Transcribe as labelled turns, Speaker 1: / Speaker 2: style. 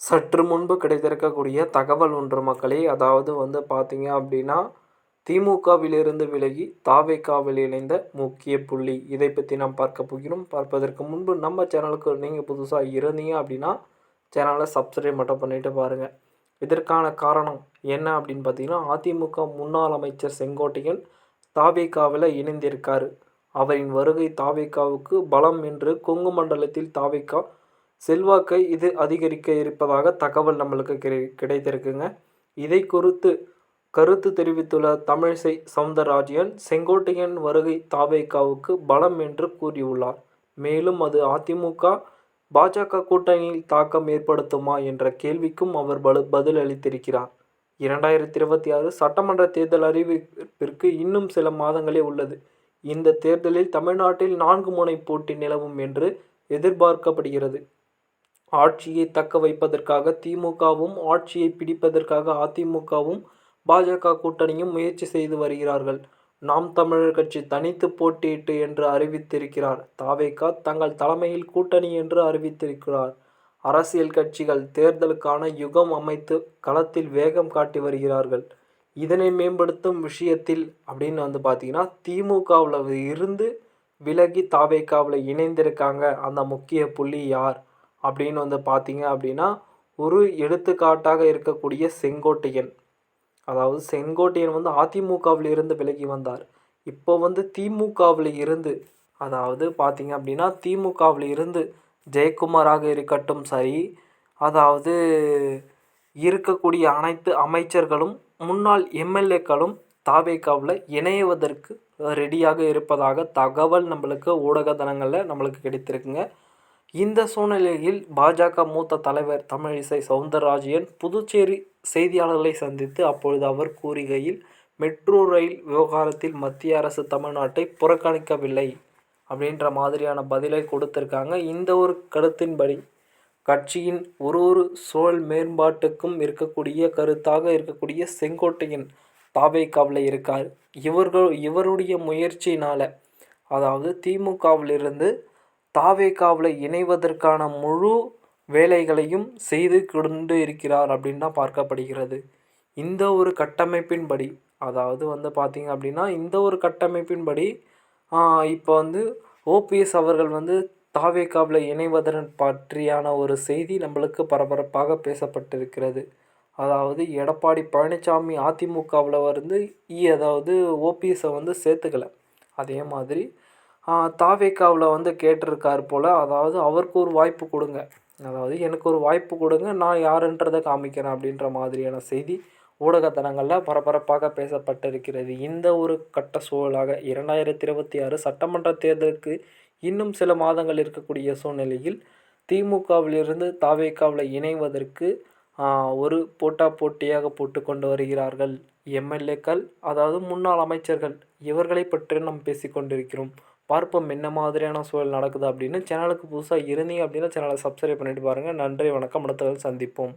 Speaker 1: சற்று முன்பு கிடைத்திருக்கக்கூடிய தகவல் ஒன்று மக்களே அதாவது வந்து பார்த்தீங்க அப்படின்னா திமுகவிலிருந்து விலகி தாவேக்காவில் இணைந்த முக்கிய புள்ளி. இதை பற்றி நாம் பார்க்க போகிறோம். பார்ப்பதற்கு முன்பு நம்ம சேனலுக்கு நீங்கள் புதுசாக இருந்தீங்க அப்படின்னா சேனலை சப்ஸ்கிரைப் மட்டும் பண்ணிட்டு பாருங்கள் இதற்கான காரணம் என்ன அப்படின்னு பார்த்தீங்கன்னா அதிமுக முன்னாள் அமைச்சர் செங்கோட்டையன் தாவேக்காவில் இணைந்திருக்கார். அவரின் வருகை தாவேக்காவுக்கு பலம் என்று கொங்கு மண்டலத்தில் தாவேக்கா செல்வாக்கை இது அதிகரிக்க இருப்பதாக தகவல் நம்மளுக்கு கிடை கிடைத்திருக்குங்க. இதை குறித்து கருத்து தெரிவித்துள்ள தமிழிசை சவுந்தரராஜன் செங்கோட்டையன் வருகை தாவேக்காவுக்கு பலம் என்று கூறியுள்ளார். மேலும் அது அதிமுக பாஜக கூட்டணியில் தாக்கம் ஏற்படுத்துமா என்ற கேள்விக்கும் அவர் பல பதில் அளித்திருக்கிறார் இரண்டாயிரத்தி இருபத்தி ஆறு சட்டமன்ற தேர்தல் அறிவிப்பிற்கு இன்னும் சில மாதங்களே உள்ளது. இந்த தேர்தலில் தமிழ்நாட்டில் நான்கு முனை போட்டி நிலவும் என்று எதிர்பார்க்கப்படுகிறது. ஆட்சியை தக்க வைப்பதற்காக திமுகவும் ஆட்சியை பிடிப்பதற்காக அதிமுகவும் பாஜக கூட்டணியும் முயற்சி செய்து வருகிறார்கள். நாம் தமிழர் கட்சி தனித்து போட்டியிட்டு என்று அறிவித்திருக்கிறார். தாவேகா தங்கள் தலைமையில் கூட்டணி என்று அறிவித்திருக்கிறார். அரசியல் கட்சிகள் தேர்தலுக்கான யுகம் அமைத்து களத்தில் வேகம் காட்டி வருகிறார்கள். இதனை மேம்படுத்தும் விஷயத்தில் அப்படின்னு வந்து பார்த்தீங்கன்னா திமுகவில் இருந்து விலகி தாவேக்காவில் இணைந்திருக்காங்க அந்த முக்கிய புள்ளி யார்? அப்படின்னு வந்து பார்த்தீங்க அப்படின்னா ஒரு எடுத்துக்காட்டாக இருக்கக்கூடிய செங்கோட்டையன். அதாவது செங்கோட்டையன் வந்து அதிமுகவில் இருந்து விலகி வந்தார். இப்போ வந்து திமுகவில் இருந்து அதாவது பார்த்தீங்க அப்படின்னா திமுகவில் இருந்து ஜெயக்குமாராக இருக்கட்டும் சரி அதாவது இருக்கக்கூடிய அனைத்து அமைச்சர்களும் முன்னாள் எம்எல்ஏக்களும் தாவேக்காவில் இணையவதற்கு ரெடியாக இருப்பதாக தகவல் நம்மளுக்கு ஊடகத்தனங்களில் நம்மளுக்கு கிடைத்திருக்குங்க. இந்த சூழ்நிலையில் பாஜக மூத்த தலைவர் தமிழிசை சவுந்தரராஜன் புதுச்சேரி செய்தியாளர்களை சந்தித்து அப்பொழுது அவர் கூறுகையில் மெட்ரோ ரயில் விவகாரத்தில் மத்திய அரசு தமிழ்நாட்டை புறக்கணிக்கவில்லை அப்படின்ற மாதிரியான பதிலை கொடுத்துருக்காங்க. இந்த ஒரு கருத்தின்படி கட்சியின் ஒரு ஒரு சூழல் மேம்பாட்டுக்கும் இருக்கக்கூடிய கருத்தாக இருக்கக்கூடிய செங்கோட்டையின் தாவேக்காவில் இருக்கார். இவர்கள் இவருடைய முயற்சியினால் அதாவது திமுகவிலிருந்து தாவேகாவில் இணைவதற்கான முழு வேலைகளையும் செய்து கொண்டு இருக்கிறார் அப்படின்னு தான் பார்க்கப்படுகிறது. இந்த ஒரு கட்டமைப்பின்படி அதாவது வந்து பார்த்திங்க அப்படின்னா இந்த ஒரு கட்டமைப்பின்படி இப்போ வந்து ஓபிஎஸ் அவர்கள் வந்து தாவேகாவில் இணைவதன் பற்றியான ஒரு செய்தி நம்மளுக்கு பரபரப்பாக பேசப்பட்டிருக்கிறது. அதாவது எடப்பாடி பழனிசாமி அதிமுகவில் வந்து இ அதாவது ஓபிஎஸை வந்து சேர்த்துக்கலை. அதே மாதிரி தாவேக்காவில் வந்து கேட்டிருக்கார் போல். அதாவது அவருக்கு ஒரு வாய்ப்பு கொடுங்க. அதாவது எனக்கு ஒரு வாய்ப்பு கொடுங்க. நான் யாருன்றதை காமிக்கிறேன் அப்படின்ற மாதிரியான செய்தி ஊடகத்தனங்களில் பரபரப்பாக பேசப்பட்டிருக்கிறது. இந்த ஒரு கட்ட சூழலாக இரண்டாயிரத்தி இருபத்தி ஆறு சட்டமன்ற தேர்தலுக்கு இன்னும் சில மாதங்கள் இருக்கக்கூடிய சூழ்நிலையில் திமுகவிலிருந்து தாவேக்காவில் இணைவதற்கு ஒரு போட்டா போட்டியாக போட்டு கொண்டு வருகிறார்கள் எம்எல்ஏக்கள் அதாவது முன்னாள் அமைச்சர்கள். இவர்களை பற்றி நாம் பேசிக்கொண்டிருக்கிறோம் பார்ப்போம் என்ன மாதிரியான சூழல் நடக்குது அப்படின்னு. சேனலுக்கு புதுசாக இருந்தீங்க அப்படின்னா சேனலை சப்ஸ்கிரைப் பண்ணிட்டு பாருங்கள் நன்றி வணக்கம். அடுத்த சந்திப்போம்.